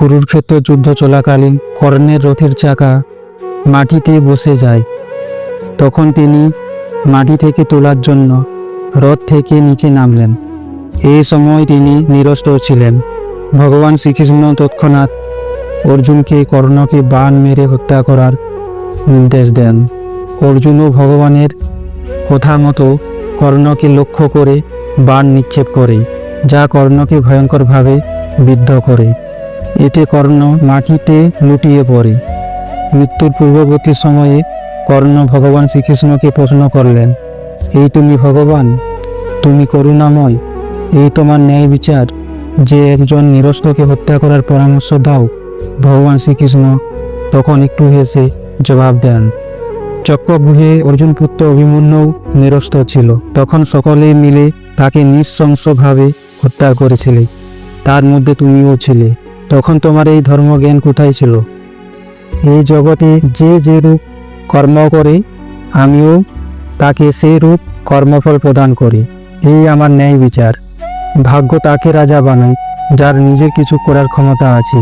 কুরুক্ষেত্র যুদ্ধ চলাকালীন কর্ণের রথের চাকা মাটিতে বসে যায়। তখন তিনি মাটি থেকে তোলার জন্য রথ থেকে নিচে নামলেন। এই সময় তিনি নিরস্ত ছিলেন। ভগবান শ্রীকৃষ্ণ তৎক্ষণাৎ অর্জুনকে কর্ণকে বাণ মেরে হত্যা করার নির্দেশ দেন। অর্জুনও ভগবানের কথা মতো কর্ণকে লক্ষ্য করে বাণ নিক্ষেপ করে, যা কর্ণকে ভয়ঙ্করভাবে বিদ্ধ করে। এতে কর্ণ মাটিতে লুটিয়ে পড়ে। মৃত্যুর পূর্ববর্তী সময়ে কর্ণ ভগবান শ্রীকৃষ্ণকে প্রশ্ন করলেন, এই তুমি ভগবান? তুমি করুণাময়। এই তোমার ন্যায় বিচার। যে একজন নিরস্তকে হত্যা করার পরামর্শ দাও ভগবান শ্রীকৃষ্ণ, তখন একটু হেসে জবাব দেন চক্রভুহে অর্জুন পুত্র অভিমন্যু নিরস্ত ছিল। তখন সকলে মিলে তাকে নিঃশংসভাবে হত্যা করেছিলে। তার মধ্যে তুমিও ছিলে। তখন তোমার এই ধর্মজ্ঞান কোথায় ছিল? এই জগতে যে যে রূপ কর্ম করে, আমিও তাকে সেই রূপ কর্মফল প্রদান করি। এই আমার ন্যায় বিচার। ভাগ্য তাকে রাজা বানায়, যার নিজের কিছু করার ক্ষমতা আছে।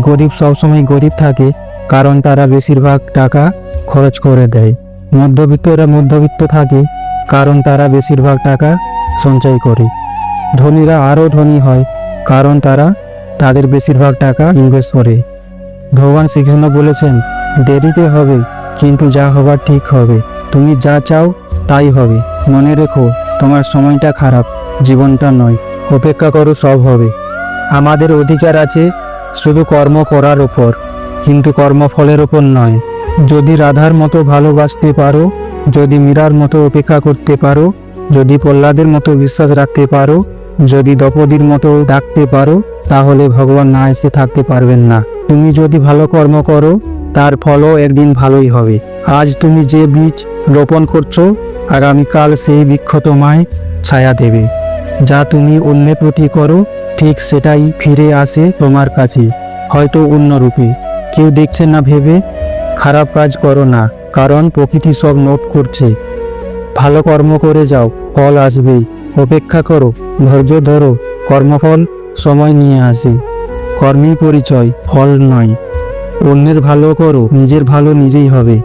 গরিব সবসময় গরিব থাকে, কারণ তারা বেশিরভাগ টাকা খরচ করে দেয়। মধ্যবিত্তরা মধ্যবিত্ত থাকে, কারণ তারা বেশিরভাগ টাকা সঞ্চয় করে। ধনীরা আরও ধনী হয়, কারণ তারা তাদের বেশিরভাগ টাকা ইনভেস্ট করে। ভগবান শ্রীকৃষ্ণ বলেছেন, দেরিতে হবে, কিন্তু যা হবার ঠিক হবে। তুমি যা চাও, তাই হবে। মনে রেখো, তোমার সময়টা খারাপ, জীবনটা নয়। অপেক্ষা করো, সব হবে। আমাদের অধিকার আছে শুধু কর্ম করার ওপর কিন্তু কর্মফলের ওপর নয়। যদি রাধার মতো ভালোবাসতে পারো, যদি মীরার মতো অপেক্ষা করতে পারো, যদি প্রহ্লাদের মতো বিশ্বাস রাখতে পারো যদি দ্রৌপদীর মতো ডাকতে পারো, তাহলে ভগবান না এসে থাকতে পারবেন না। তুমি যদি ভালো কর্ম করো, তার ফলও একদিন ভালোই হবে। আজ তুমি যে বীজ রোপণ করছ, আগামীকাল সেই বৃক্ষ তোমায় ছায়া দেবে। যা তুমি অন্যের প্রতি করো, ঠিক সেটাই ফিরে আসে তোমার কাছে, হয়তো অন্যরূপে কেউ দেখছে না ভেবে, খারাপ কাজ করো না, কারণ প্রকৃতি সব নোট করছে। ভালো কর্ম করে যাও, ফল আসবেই। অপেক্ষা করো, ধৈর্য ধরো, কর্মফল সময় নিয়ে আসে। কর্মী পরিচয়, ফল নয়। অন্যের ভালো করো, নিজের ভালো নিজেই হবে।